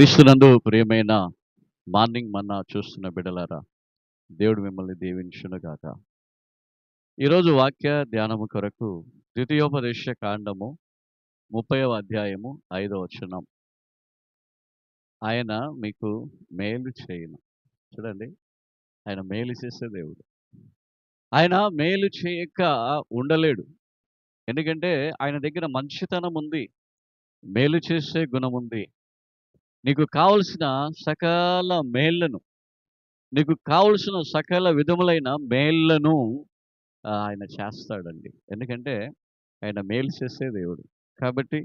క్రీస్తునందు ప్రియమైన మార్నింగ్ మన్నా చూస్తున్న బిడలారా దేవుడు మిమ్మల్ని దీవించునుగాక. ఈరోజు వాక్య ధ్యానము కొరకు ద్వితీయోపదేశ కాండము ముప్పైవ అధ్యాయము ఐదవ వచనం. ఆయన మీకు మేలు చేయను. చూడండి ఆయన మేలు చేసే దేవుడు. ఆయన మేలు చేయక ఉండలేడు. ఎందుకంటే ఆయన దగ్గర మంచితనం ఉంది మేలు చేసే గుణం ఉంది నీకు కావలసిన సకల మేళ్ళను నీకు కావలసిన సకల విధములైన మేళ్ళను ఆయన చేస్తాడండి. ఎందుకంటే ఆయన మేలు చేసే దేవుడు. కాబట్టి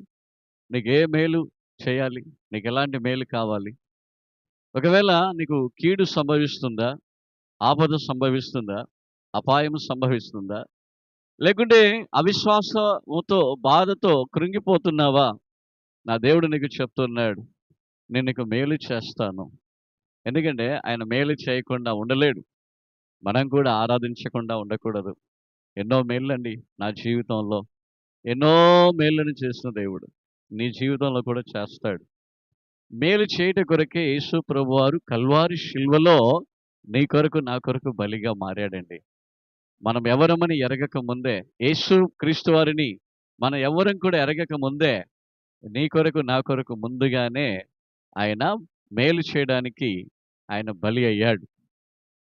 నీకు ఏ మేలు చేయాలి? నీకు ఎలాంటి మేలు కావాలి? ఒకవేళ నీకు కీడు సంభవిస్తుందా? ఆపద సంభవిస్తుందా? అపాయం సంభవిస్తుందా? లేకుంటే అవిశ్వాసముతో బాధతో కృంగిపోతున్నావా? నా దేవుడు నీకు చెప్తున్నాడు. నేను నీకు మేలు చేస్తాను. ఎందుకంటే ఆయన మేలు చేయకుండా ఉండలేడు. మనం కూడా ఆరాధించకుండా ఉండకూడదు. ఎన్నో మేళ్ళండి నా జీవితంలో. ఎన్నో మేళ్ళను చేసిన దేవుడు. నీ జీవితంలో కూడా చేస్తాడు. మేలు చేయట కొరకే యేసు ప్రభు వారు కల్వారి శిల్వలో నీ కొరకు నా కొరకు బలిగా మారాడండి. మనం ఎవరమని ఎరగక ముందే యేసు క్రీస్తు వారిని మనం ఎవరం కూడా ఎరగక ముందే నీ కొరకు నా కొరకు ముందుగానే ఆయన మేలు చేయడానికి ఆయన బలి అయ్యాడు.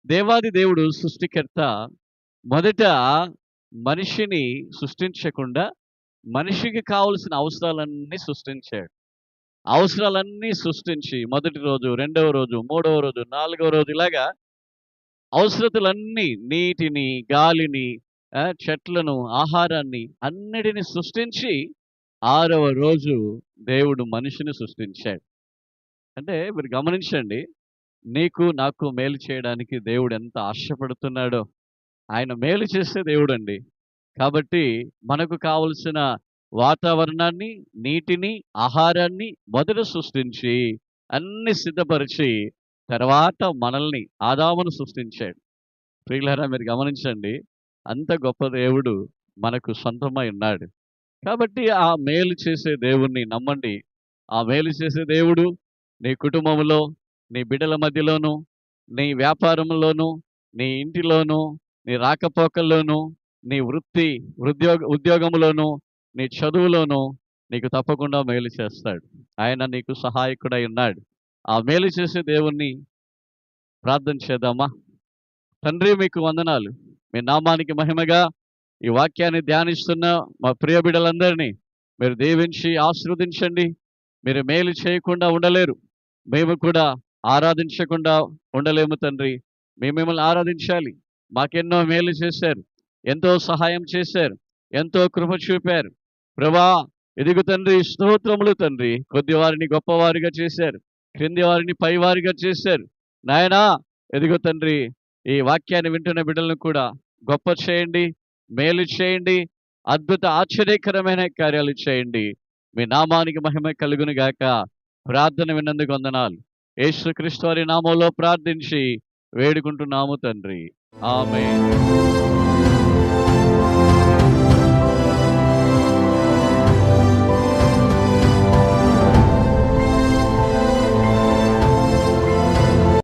దేవాది దేవుడు సృష్టికర్త మొదట మనిషిని సృష్టించకుండా మనిషికి కావలసిన అవసరాలన్నీ సృష్టించాడు. అవసరాలన్నీ సృష్టించి మొదటి రోజు రెండవ రోజు మూడవ రోజు నాలుగవ రోజు ఇలాగా అవసరతలన్నీ నీటిని గాలిని చెట్లను ఆహారాన్ని అన్నిటిని సృష్టించి ఆరవ రోజు దేవుడు మనిషిని సృష్టించాడు. అంటే మీరు గమనించండి. నీకు నాకు మేలు చేయడానికి దేవుడు ఎంత ఆశపడుతున్నాడో. ఆయన మేలు చేసే దేవుడు అండి కాబట్టి మనకు కావలసిన వాతావరణాన్ని నీటిని ఆహారాన్ని మొదట సృష్టించి అన్ని సిద్ధపరిచి తర్వాత మనల్ని ఆదామును సృష్టించాడు. ప్రియులారా మీరు గమనించండి. అంత గొప్ప దేవుడు మనకు సొంతమై ఉన్నాడు. కాబట్టి ఆ మేలు చేసే దేవుణ్ణి నమ్మండి. ఆ మేలు చేసే దేవుడు నీ కుటుంబంలో నీ బిడ్డల మధ్యలోను నీ వ్యాపారంలోను నీ ఇంటిలోను నీ రాకపోకల్లోను నీ వృత్తి ఉద్యోగ ఉద్యోగంలోను నీ చదువులోను నీకు తప్పకుండా మేలు చేస్తాడు. ఆయన నీకు సహాయకుడై ఉన్నాడు. ఆ మేలు చేసే దేవుణ్ణి ప్రార్థన చేద్దామా? తండ్రి మీకు వందనాలు. మీ నామానికి మహిమగా ఈ వాక్యాన్ని ధ్యానిస్తున్న మా ప్రియ బిడ్డలందరినీ మీరు దీవించి ఆశీర్వదించండి. మీరు మేలు చేయకుండా ఉండలేరు. మేము కూడా ఆరాధించకుండా ఉండలేము తండ్రి. మేము మిమ్మల్ని ఆరాధించాలి. మాకెన్నో మేలు చేశారు. ఎంతో సహాయం చేశారు. ఎంతో కృప చూపారు. ప్రభా ఎదుగు తండ్రి స్తోత్రములు తండ్రి. కొద్ది వారిని గొప్పవారిగా చేశారు. క్రింది వారిని పైవారిగా చేశారు. నాయనా ఎదుగు తండ్రి ఈ వాక్యాన్ని వింటున్న బిడ్డలను కూడా గొప్ప చేయండి. మేలు చేయండి. అద్భుత ఆశ్చర్యకరమైన కార్యాలు చేయండి. మీ నామానికి మహిమ కలుగును గాక. ప్రార్థన విన్నందుకు వందనాలు. యేసుక్రీస్తు వారి నామంలో ప్రార్థించి వేడుకుంటున్నాము తండ్రి. ఆమె